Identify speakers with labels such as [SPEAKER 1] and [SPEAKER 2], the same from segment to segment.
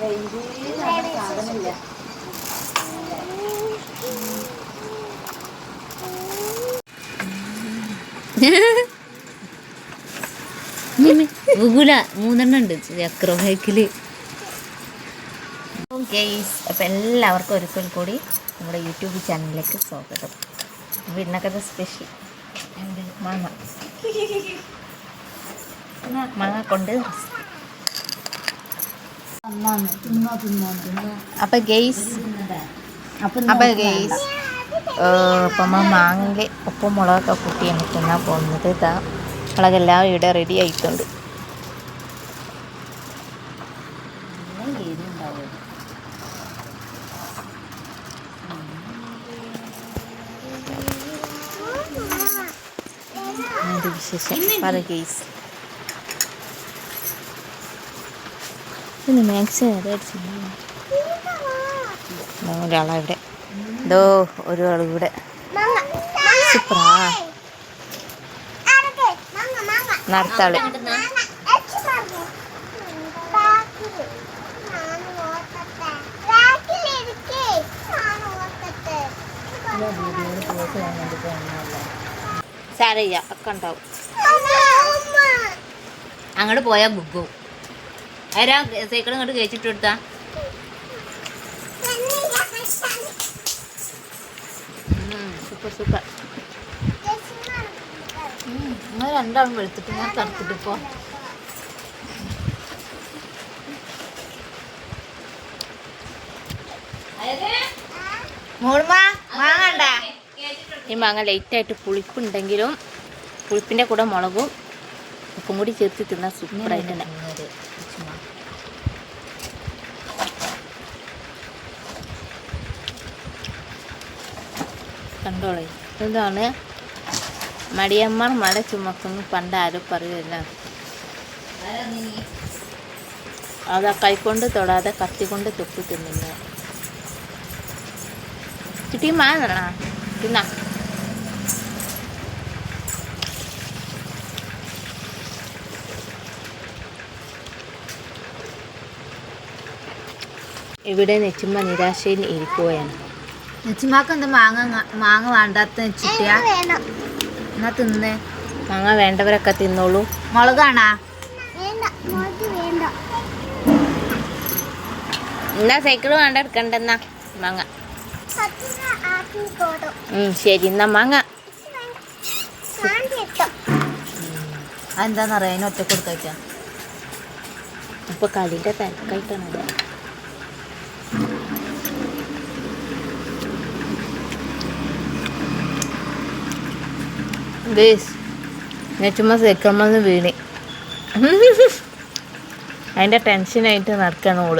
[SPEAKER 1] സാധനമില്ല
[SPEAKER 2] ഗുഗുല മൂന്നെണ്ണം ഉണ്ട്. ചക്ര ബൈക്കിൽ ഗെയ്സ് അപ്പം എല്ലാവർക്കും ഒരിക്കൽ കൂടി നമ്മുടെ യൂട്യൂബ് ചാനലിലേക്ക് സ്വാഗതം. അപ്പോൾ ഇന്നൊക്കെ സ്പെഷ്യൽ മാങ്ങ. മാങ്ങ കൊണ്ട് അപ്പം ഗെയ്സ് അപ്പൊ ഗെയ്സ് അപ്പം മാങ്ങ ഉപ്പും മുളകൊക്കെ കൂട്ടി എനിക്കെന്നാ പോകുന്നത് ഇതാ മുളകെല്ലാം ഇവിടെ റെഡി ആയിട്ടുണ്ട്. വിശേഷം? പറ ഗെയ്സ്. പിന്നെ മാക്സ് ഒരാളാ ഇവിടെ. എന്തോ ഒരാൾ ഇവിടെ. സൂപ്പറാ. നടത്താൾ. സാരയ്യ ഒക്കെ അങ്ങോട്ട് പോയാൽ ബുക്കും ആരാ സൈക്കിൾ ഇങ്ങോട്ട് കഴിച്ചിട്ട് കൊടുത്താ. സൂപ്പർ സൂപ്പർ നിങ്ങൾ രണ്ടാളും വെളുത്തിട്ട് ഞാൻ കറുത്തിട്ട് ഇപ്പോ മാങ്ങണ്ട. ഈ മാങ്ങ ലൈറ്റ് ലൈറ്റായിട്ട് പുളിപ്പുണ്ടെങ്കിലും പുളിപ്പിന്റെ കൂടെ മുളകും ഉപ്പും കൂടി ചേർത്ത് തിന്നാൽ സൂപ്പറായിട്ട് തന്നെ കണ്ടോളെ. ഇതാണ് മടിയന്മാർ മല ചുമക്കുന്നു പണ്ട് ആരും പറയുമല്ല അത് കൈകൊണ്ട് തൊടാതെ കത്തി കൊണ്ട് തൊപ്പി തിന്നുന്നു. ചുറ്റി മാങ്ങണ? തിന്ന. ഇവിടെ നെച്ചുമ്മ നിരാശയിൽ ഇരിക്കുകയാണ്
[SPEAKER 1] നെച്ചിമാക്ക് എന്താ മാങ്ങ മാങ്ങ വേണ്ടാത്ത ചുറ്റിയാ എന്നാ തിന്നേ?
[SPEAKER 2] മാങ്ങ വേണ്ടവരൊക്കെ തിന്നോളൂ.
[SPEAKER 1] മുളകാണാ?
[SPEAKER 2] എന്നാ സൈക്കിൾ വേണ്ട എടുക്കണ്ടെന്നാ മാങ്ങ. ഉം, ശരി എന്നാ മാങ്ങ.
[SPEAKER 1] അതെന്താന്നറിയാം? അതിനൊറ്റ ഒറ്റ കൊടുക്കാൻ
[SPEAKER 2] ഇപ്പൊ കളിയുടെ തിരക്കായിട്ടാണ് അത്. ഗേസ് ഞാൻ ചുമ്മാ സൈക്കിൾമെന്ന് വീണ്. അതിന്റെ ടെൻഷനായിട്ട് നടക്കണം ഓൾ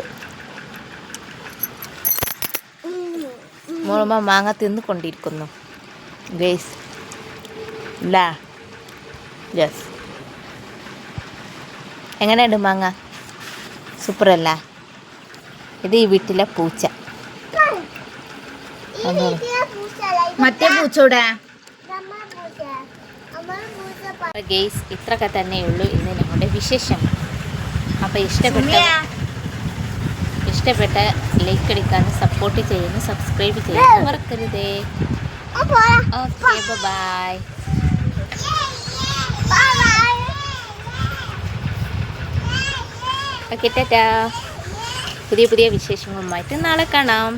[SPEAKER 2] മോളുമ്മ മാങ്ങ തിന്ന് കൊണ്ടിരിക്കുന്നു. ഗേസ് ലാ. യെസ് എങ്ങനെയുണ്ട് മാങ്ങ? സൂപ്പറല്ല. ഇത് ഈ വീട്ടിലെ പൂച്ച.
[SPEAKER 1] മറ്റേ പൂച്ചൂടെ
[SPEAKER 2] അപ്പോൾ ഗെയ്സ് ഇത്രയൊക്കെ തന്നെയുള്ളൂ ഇന്ന് ഞങ്ങളുടെ വിശേഷം. അപ്പോൾ ഇഷ്ടപ്പെട്ട ഇഷ്ടപ്പെട്ട ലൈക്ക് അടിക്കാനും സപ്പോർട്ട് ചെയ്യാനും സബ്സ്ക്രൈബ് ചെയ്യാനും മറക്കരുതേ. ഓക്കെ ബൈ ഓക്കെ ടാറ്റാ പുതിയ പുതിയ വിശേഷങ്ങളുമായിട്ട് നാളെ കാണാം.